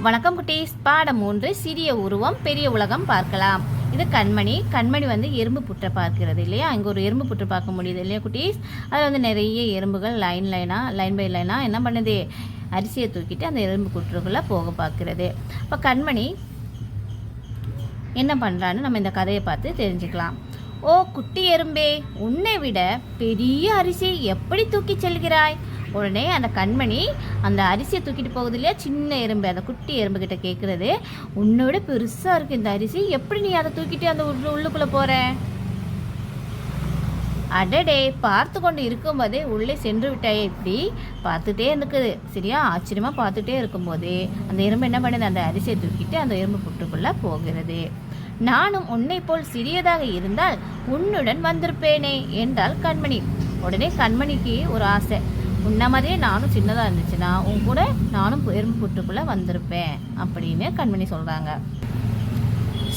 வணக்கம் குட்டீஸ். பாடம் மூன்று சிறிய உருவம் பெரிய உலகம் பார்க்கலாம். இது கண்மணி. கண்மணி வந்து எறும்பு புற்றை பார்க்கிறது இல்லையா? இங்கே ஒரு எறும்பு புற்று பார்க்க முடியுது இல்லையா குட்டீஸ்? அதில் வந்து நிறைய எறும்புகள் லைன் லைனாக லைன் பை லைனாக என்ன பண்ணுது? அரிசியை தூக்கிட்டு அந்த எறும்பு புற்றுக்குள்ளே போக பார்க்கிறது. இப்போ கண்மணி என்ன பண்ணுறான்னு நம்ம இந்த கதையை பார்த்து தெரிஞ்சுக்கலாம். ஓ குட்டி எறும்பே உன்னை விட பெரிய அரிசியை எப்படி தூக்கி செல்கிறாய்? உடனே அந்த கண்மணி அந்த அரிசியை தூக்கிட்டு போகுது இல்லையா? சின்ன எறும்பு அந்த குட்டி எறும்பு கிட்ட கேட்குறது உன்னை விட பெருசாக இருக்கு இந்த அரிசி. எப்படி நீ அதை தூக்கிட்டு அந்த உள்ளுக்குள்ளே போகிற அடடே பார்த்து கொண்டு இருக்கும்போதே உள்ளே சென்று விட்டாயே இப்படி. பார்த்துட்டே இருக்குது சரியா? ஆச்சரியமாக பார்த்துட்டே இருக்கும்போது அந்த எறும்பு என்ன பண்ணுது? அந்த அரிசியை தூக்கிட்டு அந்த எறும்பு புட்டுக்குள்ளே போகிறது. நானும் உன்னை போல் சிறியதாக இருந்தால் உன்னுடன் வந்திருப்பேனே என்றால் கண்மணி. உடனே கண்மணிக்கு ஒரு ஆசை. உன்ன மாதிரியே நானும் சின்னதாக இருந்துச்சுன்னா உன் கூட நானும் எறும்பு புற்றுக்குள்ளே வந்திருப்பேன் அப்படின்னு கண்மணி சொல்கிறாங்க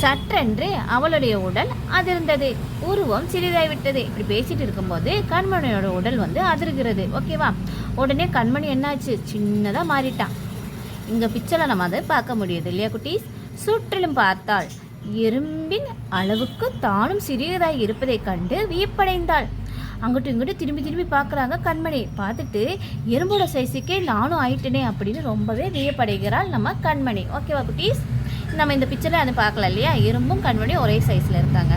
சற்றென்று அவளுடைய உடல் அதிர்ந்தது. உருவம் சிறிதாய் விட்டது. இப்படி பேசிட்டு இருக்கும்போது கண்மணியோட உடல் வந்து அதிர்கிறது. ஓகேவா உடனே கண்மணி என்னாச்சு? சின்னதாக மாறிட்டான். இங்கே பிக்சரில் நம்ம அதை பார்க்க முடியுது இல்லையா குட்டீஸ்? சுற்றிலும் பார்த்தாள் எறும்பின் அளவுக்கு தானும் சிறியதாய் இருப்பதைக் கண்டு வியப்படைந்தாள். அங்கிட்டும் இங்கிட்டும் திரும்பி திரும்பி பார்க்குறாங்க. கண்மணி பார்த்துட்டு எறும்போட சைஸுக்கே நானும் ஆயிட்டனே அப்படின்னு ரொம்பவே வியப்படைகிறாள் நம்ம கண்மணி. ஓகேவா குட்டீஸ்? நம்ம இந்த பிக்சரில் அது பார்க்கல இல்லையா? எறும்பும் கண்மணியும் ஒரே சைஸில் இருக்காங்க.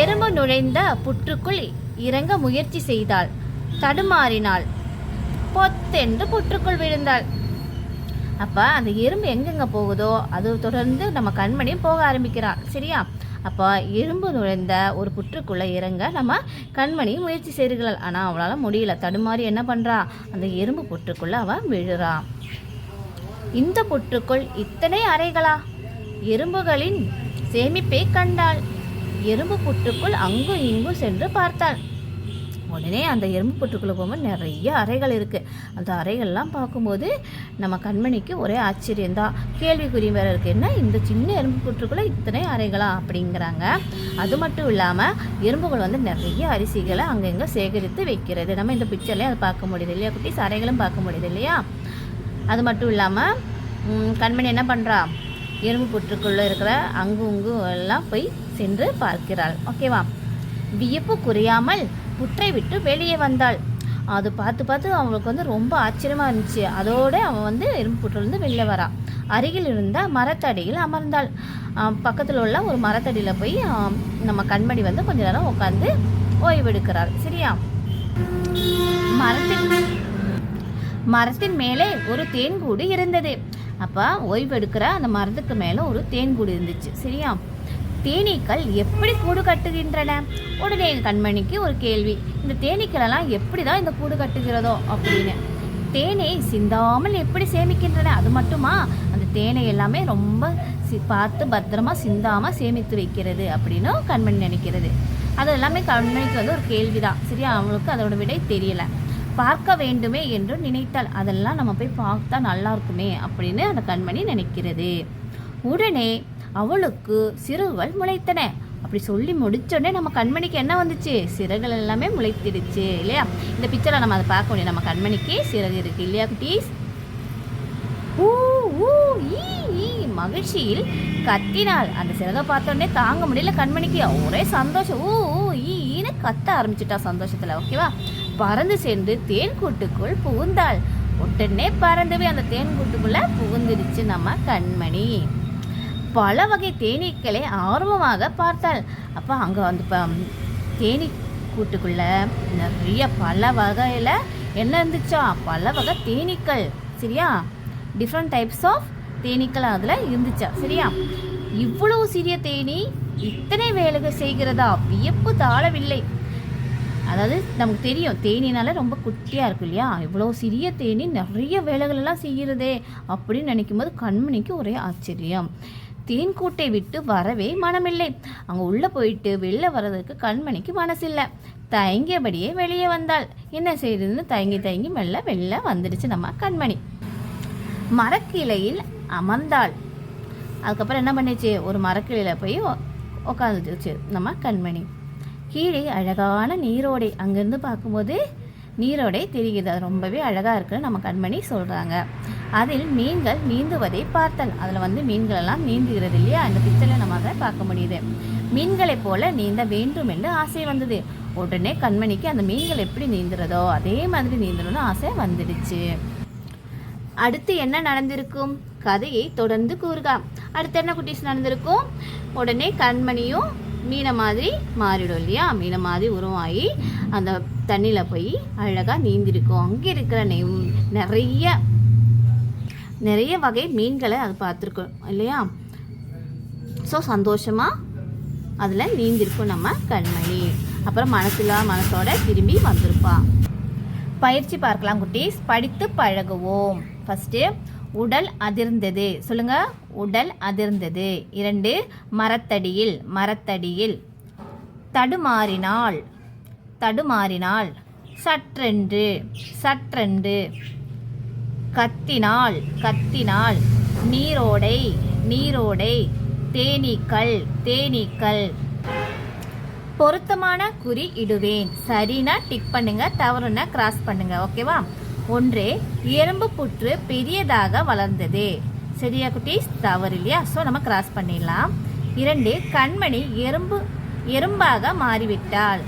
எறும்பு நுழைந்த புற்றுக்குள் இறங்க முயற்சி செய்தாள். தடுமாறினாள். பொத்தென்று புற்றுக்குள் விழுந்தாள். அப்போ அந்த எறும்பு எங்கெங்கே போகுதோ அது தொடர்ந்து நம்ம கண்மணியும் போக ஆரம்பிக்கிறான் சரியா? அப்போ இரும்பு நுழைந்த ஒரு புற்றுக்குள்ளே இறங்க நம்ம கண்மணி முயற்சி செய்கிறாள் ஆனால் அவளால் முடியல. தடுமாறி என்ன பண்ணுறா அந்த எறும்பு புற்றுக்குள்ளே அவன் விழுறான் இந்த புற்றுக்குள் இத்தனை அறைகளா? எறும்புகளின் சேமிப்பை கண்டாள். எறும்பு புற்றுக்குள் அங்கும் இங்கும் சென்று பார்த்தாள். உடனே அந்த எறும்பு புற்றுக்குள்ளே போகும்போது நிறைய அறைகள் இருக்குது அந்த அறைகள்லாம் பார்க்கும்போது நம்ம கண்மணிக்கு ஒரே ஆச்சரியந்தான் கேள்விக்குறி வேறு இருக்குது என்ன இந்த சின்ன எறும்பு புற்றுக்குள்ளே இத்தனை அறைகளா அப்படிங்கிறாங்க. அது மட்டும் இல்லாமல் எறும்புகள் வந்து நிறைய அரிசிகளை அங்கங்கே சேகரித்து வைக்கிறது. நம்ம இந்த பிக்சர்லேயே அதை பார்க்க முடியுது இல்லையா குட்டிஸ்? அறைகளும் பார்க்க முடியுது இல்லையா? அது மட்டும் இல்லாமல் கண்மணி என்ன பண்ணுறா எறும்பு புற்றுக்குள்ளே இருக்கிற அங்கு இங்கு எல்லாம் போய் சென்று பார்க்கிறாள். ஓகேவா? வியப்பு குறையாமல் புற்றை விட்டு வெளியே வந்தாள். அது பார்த்து பார்த்து அவங்களுக்கு வந்து ரொம்ப ஆச்சரியமாக இருந்துச்சு. அதோடு அவன் வந்து எறும்பு புற்றுலேருந்து வெளில வரான் அருகில் இருந்த மரத்தடியில் அமர்ந்தாள். பக்கத்தில் உள்ள ஒரு மரத்தடியில் போய் நம்ம கண்மணி வந்து கொஞ்ச நேரம் உட்காந்து ஓய்வெடுக்கிறாள் சரியா? மரத்தின் மரத்தின் மேலே ஒரு தேன்கூடு இருந்தது. அப்போ ஓய்வெடுக்கிற அந்த மரத்துக்கு மேலே ஒரு தேன்கூடு இருந்துச்சு. சரியா? தேனீக்கள் எப்படி கூடு கட்டுகின்றன? உடனே என் கண்மணிக்கு ஒரு கேள்வி. இந்த தேனீக்களெல்லாம் எப்படி தான் இந்த கூடு கட்டுகிறதோ அப்படின்னு. தேனை சிந்தாமல் எப்படி சேமிக்கின்றன? அது மட்டுமா? அந்த தேனை எல்லாமே ரொம்ப சி பார்த்து பத்திரமா சிந்தாமல் சேமித்து வைக்கிறது அப்படின்னு கண்மணி நினைக்கிறது. அது எல்லாமே கண்மணிக்கு வந்து ஒரு கேள்விதான். சரியா? அவங்களுக்கு அதோட விடை தெரியல. பார்க்க வேண்டுமே என்று நினைத்தாள் அதெல்லாம் நம்ம போய் பார்த்தா நல்லா இருக்குமே அப்படின்னு அந்த கண்மணி நினைக்கிறது. உடனே அவளுக்கு சிறகுகள் முளைத்தன. அப்படி சொல்லி முடிச்சோடனே நம்ம கண்மணிக்கு என்ன வந்துச்சு? சிறகுகள் எல்லாமே முளைத்திடுச்சு இல்லையா? இந்த பிக்சரை நம்ம அதை பார்க்க முடியும் நம்ம கண்மணிக்கு சிறகு இருக்கு இல்லையா குட்டீஸ்? ஊ ஊ ஈ ஈ மகிழ்ச்சியில் கத்தினாள். அந்த சிறகை பார்த்தோடனே தாங்க முடியல கண்மணிக்கு. ஒரே சந்தோஷம். ஊ ஊ ஈன்னு கத்த ஆரம்பிச்சிட்டா சந்தோஷத்தில் ஓகேவா? பறந்து சென்று தேன் கூட்டுக்குள் புகுந்தாள். உடனே பறந்துவே அந்த தேன் கூட்டுக்குள்ள புகுந்துடுச்சு நம்ம கண்மணி. பல வகை தேனீக்களை ஆர்வமாக பார்த்தாள். அப்போ அங்கே வந்து இப்போ தேனீ கூட்டுக்குள்ளே நிறைய பல வகையில் என்ன இருந்துச்சா? பல வகை தேனீக்கள். சரியா? டிஃப்ரெண்ட் டைப்ஸ் ஆஃப் தேனீக்கள் அதில் இருந்துச்சா? சரியா? இவ்வளவு சிறிய தேனி இத்தனை வேலைகள் செய்கிறதா? வியப்பு தாழவில்லை. அதாவது நமக்கு தெரியும் தேனினால ரொம்ப குட்டியாக இருக்கும் இல்லையா? இவ்வளோ சிறிய தேனி நிறைய வேலைகள் எல்லாம் செய்கிறதே அப்படின்னு நினைக்கும் போது கண்மணிக்கு ஒரே ஆச்சரியம். தேன்கூட்டை விட்டு வரவே மனமில்லை. அங்கே உள்ளே போயிட்டு வெளில வர்றதுக்கு கண்மணிக்கு மனசில்லை. தயங்கியபடியே வெளியே வந்தாள். என்ன செய்யுதுன்னு தயங்கி தயங்கி மெல்ல வெளில வந்துடுச்சு நம்ம கண்மணி. மரக்கிளையில் அமர்ந்தாள். அதுக்கப்புறம் என்ன பண்ணிச்சு? ஒரு மரக்கிளையில் போய் உட்காந்துச்சு நம்ம கண்மணி. கீழே அழகான நீரோடை அங்கேருந்து பார்க்கும்போது நீரோடை தெரியுது. அது ரொம்பவே அழகாக இருக்குன்னு நம்ம கண்மணி சொல்கிறாங்க அதில் மீன்கள் நீந்துவதை பார்த்தல். அதில் வந்து மீன்கள் எல்லாம் நீந்துகிறது இல்லையா? அந்த பிக்சரில் நம்ம அதை பார்க்க முடியுது. மீன்களைப் போல நீந்த வேண்டும் என்று ஆசை வந்தது. உடனே கண்மணிக்கு அந்த மீன்கள் எப்படி நீந்துறதோ அதே மாதிரி நீந்தணும்னு ஆசை வந்துடுச்சு. அடுத்து என்ன நடந்திருக்கும்? கதையை தொடர்ந்து கூறுக. அடுத்து என்ன குட்டீஸ் நடந்திருக்கும்? உடனே கண்மணியும் மீனை மாதிரி மாறிடும் இல்லையா? மீனை மாதிரி உருவாகி அந்த தண்ணியில் போய் அழகாக நீந்திருக்கும். அங்கே இருக்கிற நெய் நிறைய நிறைய வகை மீன்களை அது பார்த்துருக்கோம் இல்லையா? ஸோ சந்தோஷமாக அதில் நீந்திருக்கும் நம்ம கண்மணி. அப்புறம் மனசுல மனசோட திரும்பி வந்திருப்பான் பயிற்சி பார்க்கலாம் குட்டீஸ். படித்து பழகுவோம். ஃபஸ்ட்டு உடல் அதிர்ந்தது. சொல்லுங்க உடல் அதிர்ந்தது. இரண்டு மரத்தடியில் மரத்தடியில். தடுமாறினால் தடுமாறினால் சற்றென்று சற்றென்று. கத்தினாள் கத்தினாள் நீரோடை நீரோடை தேனீக்கள் தேனீக்கள். பொருத்தமான குறி இடுவேன். சரினா டிக் பண்ணுங்க தவறுனா கிராஸ் பண்ணுங்க ஓகேவா ஒன்று எறும்பு புற்று பெரியதாக வளர்ந்தது. சரியா குட்டீஸ்? தவறு இல்லையா? ஸோ நம்ம கிராஸ் பண்ணிடலாம். இரண்டு கண்மணி எறும்பு எறும்பாக மாறிவிட்டாள்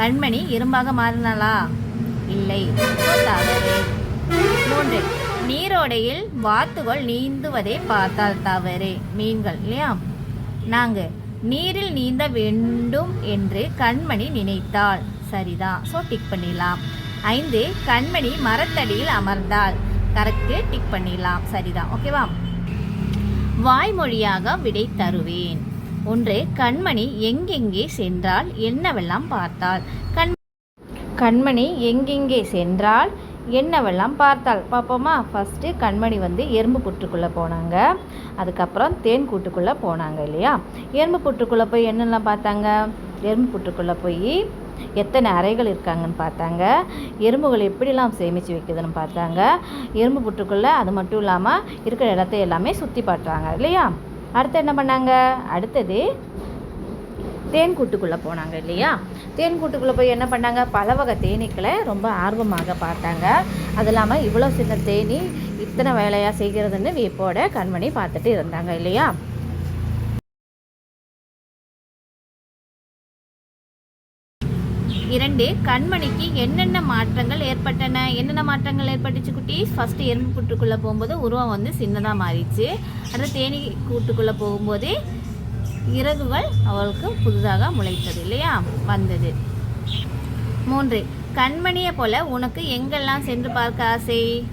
கண்மணி எறும்பாக மாறினாளா? இல்லை. தவறு. மூன்று. நீரோடையில் வாத்துகள் நீந்துவதை பார்த்தால் தவறு. மீன்கள் இல்லையா? நாங்கள் நீரில் நீந்த வேண்டும் என்று கண்மணி நினைத்தாள். சரிதான் ஸோ டிக் பண்ணிடலாம். ஐந்து. கண்மணி மரத்தடியில் அமர்ந்தாள். கரெக்டு. டிக் பண்ணிடலாம். சரிதான் ஓகேவா வாய்மொழியாக விடை தருவேன். ஒன்று. கண்மணி எங்கெங்கே சென்றால்? என்னவெல்லாம் பார்த்தாள்? கண் கண்மணி எங்கெங்கே சென்றால்? என்னவெல்லாம் பார்த்தாள்? பார்ப்போமா ஃபஸ்ட்டு கண்மணி வந்து எறும்பு புற்றுக்குள்ளே போனாங்க. அதுக்கப்புறம் தேன் கூட்டுக்குள்ளே போனாங்க இல்லையா? எறும்பு புற்றுக்குள்ளே போய் என்னெல்லாம் பார்த்தாங்க? எறும்பு புற்றுக்குள்ளே போய் எத்தனை அறைகள் இருக்காங்கன்னு பார்த்தாங்க. எறும்புகள் எப்படிலாம் சேமித்து வைக்குதுன்னு பார்த்தாங்க. எறும்பு புற்றுக்குள்ளே அது மட்டும் இல்லாமல் இருக்கிற இடத்த எல்லாமே சுற்றி பார்த்தாங்க இல்லையா? அடுத்து என்ன பண்ணாங்க? அடுத்தது தேன் கூட்டுக்குள்ளே போனாங்க இல்லையா? தேன் கூட்டுக்குள்ளே போய் என்ன பண்ணாங்க? பல வகை தேனீக்களை ரொம்ப ஆர்வமாக பார்த்தாங்க. அது இல்லாமல் இவ்வளோ சின்ன தேனி இத்தனை வேலையாக செய்கிறதுன்னு வியப்போட கண்மணி பார்த்துட்டு இருந்தாங்க இல்லையா? இரண்டு கண்மணிக்கு என்னென்ன மாற்றங்கள் ஏற்பட்டன? என்னென்ன மாற்றங்கள் ஏற்பட்டுச்சு குட்டீஸ் ஃபஸ்ட்டு எறும்பு கூட்டுக்குள்ளே போகும்போது உருவம் வந்து சின்னதாக மாறிடுச்சு. அடுத்து தேனி கூட்டுக்குள்ளே போகும்போது இறகுகள் அவளுக்கு புதிதாக முளைத்தது இல்லையா? வந்தது. மூன்று கண்மணியை போல உனக்கு எங்கெல்லாம் சென்று பார்க்க ஆசை?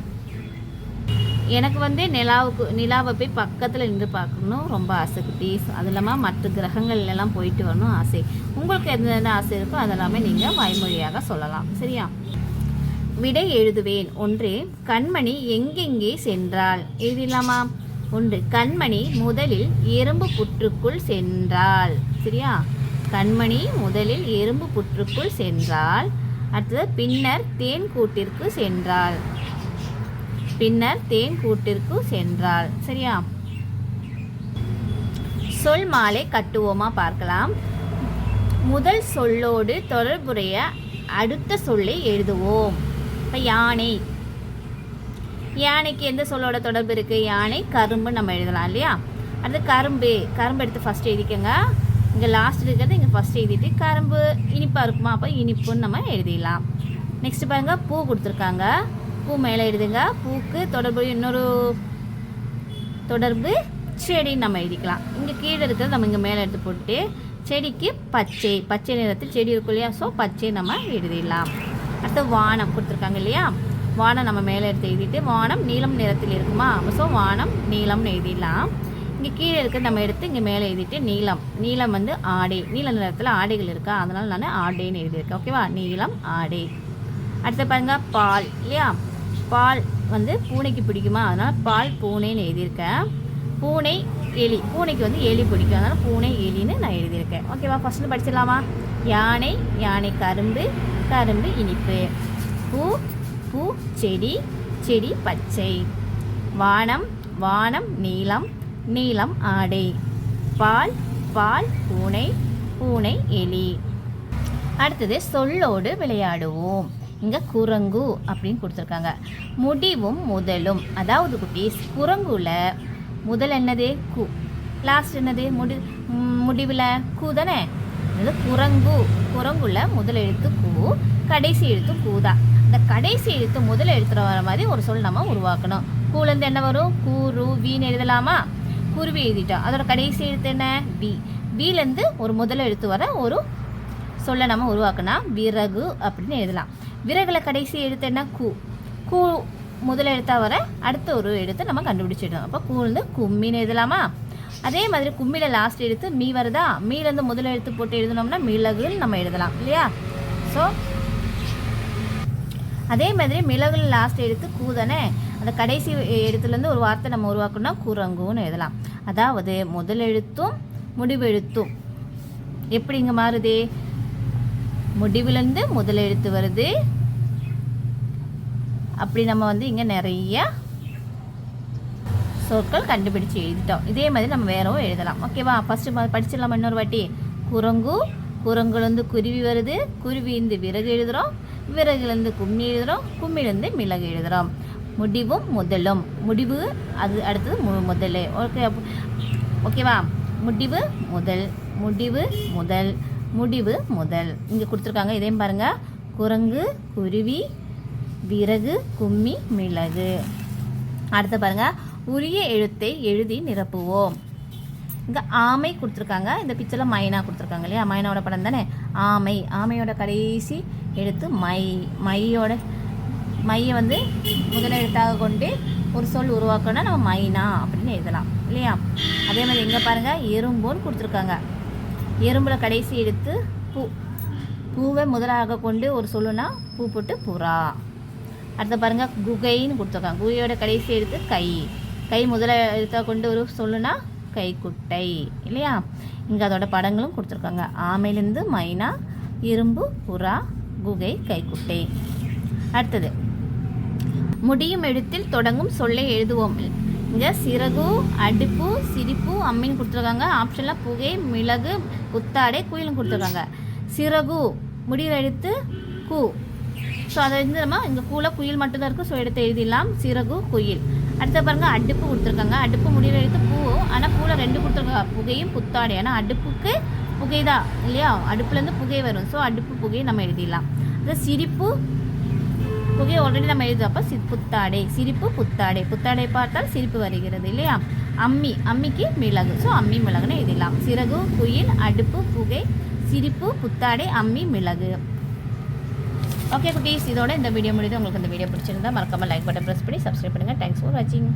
எனக்கு வந்து நிலாவுக்கு நிலாவை போய் பக்கத்தில் நின்று பார்க்கணும் ரொம்ப ஆசை குட்டீஸ் அது இல்லாமல் மற்ற கிரகங்கள்லாம் போயிட்டு வரணும் ஆசை. உங்களுக்கு எந்த ஆசை இருக்கோ அதெல்லாமே நீங்கள் வாய்மொழியாக சொல்லலாம் சரியா? விடை எழுதுவேன். ஒன்று கண்மணி எங்கெங்கே சென்றாள்? எழுதிடலாமா? உண்டு. கண்மணி முதலில் எறும்பு புற்றுக்குள் சென்றாள். சரியா? கண்மணி முதலில் எறும்பு புற்றுக்குள் சென்றாள். அடுத்தது பின்னர் தேன் கூட்டிற்கு சென்றாள். பின்னர் தேன் கூட்டிற்கு சென்றாள். சரியா? சொல் மாலை கட்டுவோமா பார்க்கலாம். முதல் சொல்லோடு தொடர்புடைய அடுத்த சொல்லை எழுதுவோம். இப்போ யானை. யானைக்கு எந்த சொல்லோட தொடர்பு இருக்குது யானை கரும்பு நம்ம எழுதலாம் இல்லையா? அடுத்து கரும்பு கரும்பு எடுத்து ஃபஸ்ட் எழுதிக்கோங்க. இங்கே லாஸ்ட் இருக்கிறது இங்கே ஃபஸ்ட் எழுதிட்டு கரும்பு இனிப்பாக இருக்குமா? அப்போ இனிப்புன்னு நம்ம எழுதிடலாம். நெக்ஸ்ட் பாருங்க பூ கொடுத்துருக்காங்க. பூ மேலே எழுதுங்க. பூக்கு தொடர்பு இன்னொரு தொடர்பு செடின்னு நம்ம எழுதிக்கலாம். இங்கே கீழே இருக்கிறது நம்ம இங்கே மேலே எடுத்து போட்டு செடிக்கு பச்சை பச்சை நிறத்தில் செடி இருக்கும் இல்லையா? ஸோ பச்சை நம்ம எழுதிடலாம். அடுத்து வானம் கொடுத்துருக்காங்க இல்லையா? வானம் நம்ம மேலே எடுத்து எழுதிட்டு வானம் நீலம் நிறத்தில் இருக்குமா? ஸோ வானம் நீளம்னு எழுதிடலாம். இங்கே கீழே இருக்க நம்ம எடுத்து இங்கே மேலே எழுதிட்டு நீளம் நீளம் வந்து ஆடை. நீல நிறத்தில் ஆடைகள் இருக்கா? அதனால் நான் ஆடைன்னு எழுதியிருக்கேன். ஓகேவா நீளம் ஆடை. அடுத்து பாருங்க பால். இல்லையா? பால் வந்து பூனைக்கு பிடிக்குமா? அதனால் பால் பூனைன்னு எழுதியிருக்கேன். பூனை எலி. பூனைக்கு வந்து எலி பிடிக்கும். அதனால் பூனை எலின்னு நான் எழுதியிருக்கேன். ஓகேவா ஃபஸ்ட்டு படிச்சிடலாமா? யானை யானை கரும்பு கரும்பு இனிப்பு. பூ பூ செடி செடி பச்சை. வானம் வானம் நீளம் நீளம் ஆடை. பால் பால் பூனை பூனை எலி. அடுத்தது சொல்லோடு விளையாடுவோம். இங்கே குரங்கு அப்படின்னு கொடுத்துருக்காங்க. முடிவும் முதலும். அதாவது குட்டீஸ் குரங்குல முதல் என்னது? கு லாஸ்ட் என்னது? முடி முடிவில் கு தானே? குரங்கு. குரங்குல முதல் எழுத்து கு கடைசி எழுத்து கூ தான். இந்த கடைசி எழுத்து முதல் எழுத்துல வர மாதிரி ஒரு சொல் நம்ம உருவாக்கணும். கூலேருந்து என்ன வரும்? கூரு வீன்னு எழுதலாமா? குருவி எழுதிட்டோம் அதோட கடைசி எழுத்து என்ன? வி. வீலேருந்து ஒரு முதல் எழுத்து வர ஒரு சொல்ல நம்ம உருவாக்கினா விறகு அப்படின்னு எழுதலாம். விறகுல கடைசி எழுத்து என்ன? கூ. கூ முதல் எழுத்தாக வர அடுத்த ஒரு எழுத்து நம்ம கண்டுபிடிச்சிடணும். அப்போ கூழ்ந்து கும்மின்னு எழுதலாமா? அதே மாதிரி கும்மியில் லாஸ்ட் எழுத்து மீ வருதா? மீலேருந்து முதல் எழுத்து போட்டு எழுதினோம்னா மிளகுன்னு நம்ம எழுதலாம். இல்லையா? ஸோ அதே மாதிரி மிளகுல லாஸ்ட் எடுத்து கூதானே அந்த கடைசி எழுத்துலேருந்து ஒரு வார்த்தை நம்ம உருவாக்கணும்னா குரங்குன்னு எழுதலாம். அதாவது முதல் எழுத்தும் முடிவெழுத்தும் எப்படி இங்கே மாறுது? முடிவுலேருந்து முதல் எழுத்து வருது. அப்படி நம்ம வந்து இங்கே நிறைய சொற்கள் கண்டுபிடிச்சு எழுதிட்டோம். இதே மாதிரி நம்ம வேறவும் எழுதலாம். ஓகேவா ஃபஸ்ட்டு படிச்சிடலாம் இன்னொரு வாட்டி? குரங்கு குரங்குலேருந்து குருவி வருது. குருவிலேருந்து விறகு எழுதுகிறோம் விறகுலேருந்து கும்மி எழுதுகிறோம் கும்மிலேருந்து மிளகு எழுதுகிறோம் முடிவும் முதலும். முடிவு அது அடுத்தது மு முதல். ஓகே ஓகேவா? முடிவு முதல் முடிவு முதல் முடிவு முதல். இங்கே கொடுத்துருக்காங்க இதையும் பாருங்கள் குரங்கு குருவி விறகு கும்மி மிளகு. அடுத்து பாருங்கள் உரிய எழுத்தை எழுதி நிரப்புவோம். இங்கே ஆமை கொடுத்துருக்காங்க. இந்த பிக்சரில் மைனா கொடுத்துருக்காங்க இல்லையா? மைனாவோட படம் தானே? ஆமை. ஆமையோட கடைசி எடுத்து மை மையோட மையை வந்து முதல் எழுத்தாக கொண்டு ஒரு சொல் உருவாக்கணும்னா நம்ம மைனா அப்படின்னு எழுதலாம் இல்லையா? அதே மாதிரி எங்கே பாருங்கள் எறும்புன்னு கொடுத்துருக்காங்க. எறும்புல கடைசி எடுத்து பூ. பூவை முதலாக கொண்டு ஒரு சொல்லுனா பூ போட்டு புறா. அடுத்து பாருங்க குகைன்னு கொடுத்துருக்காங்க. குகையோட கடைசி எடுத்து கை. கை முதல எழுத்தாக கொண்டு ஒரு சொல்லுனா கைக்குட்டை இல்லையா? இங்கே அதோட படங்களும் கொடுத்துருக்காங்க. ஆமையிலேருந்து மைனா இரும்பு புறா குகை கைக்குட்டை. அடுத்தது முடியும் எழுத்தில் தொடங்கும் சொல்லை எழுதுவோம். இங்கே சிறகு அடுப்பு சிரிப்பு அம்மின்னு கொடுத்துருக்காங்க. ஆப்ஷனில் புகை மிளகு புத்தாடை குயிலும் கொடுத்துருக்காங்க. சிறகு முடிகிற எழுத்து கு. ஸோ அதை வந்து நம்ம இங்கே கூல குயில் மட்டும்தான் இருக்கும் ஸோ எடுத்து எழுதிடலாம். சிறகு குயில். அடுத்த பாருங்கள் அடுப்பு கொடுத்துருக்காங்க. அடுப்பு முடிகிற எழுத்து பூ. ஆனால் பூவில் ரெண்டு கொடுத்துருக்காங்க. புகையும் புத்தாடை ஆனால் அடுப்புக்கு புகை தான் இல்லையா? அடுப்புலேருந்து புகை வரும். ஸோ அடுப்பு புகையை நம்ம எழுதிடலாம். அது சிரிப்பு புகை ஆல்ரெடி நம்ம எழுதுறப்ப சி புத்தாடை. சிரிப்பு புத்தாடை. புத்தாடை பார்த்தால் சிரிப்பு வருகிறது இல்லையா? அம்மி அம்மிக்கு மிளகு. ஸோ அம்மி மிளகுன்னு எழுதிடலாம். சிறகு குயில் அடுப்பு புகை சிரிப்பு புத்தாடை அம்மி மிளகு. ஓகே குட்டீஸ். இதோட இந்த வீடியோ முடியுது உங்களுக்கு இந்த வீடியோ பிடிச்சிருந்தா மறக்காமல் லைக் பட்டன் ப்ரெஸ் பண்ணி சப்ஸ்கிரைப் பண்ணுங்கள் தேங்க்ஸ் ஃபார் வாட்சிங்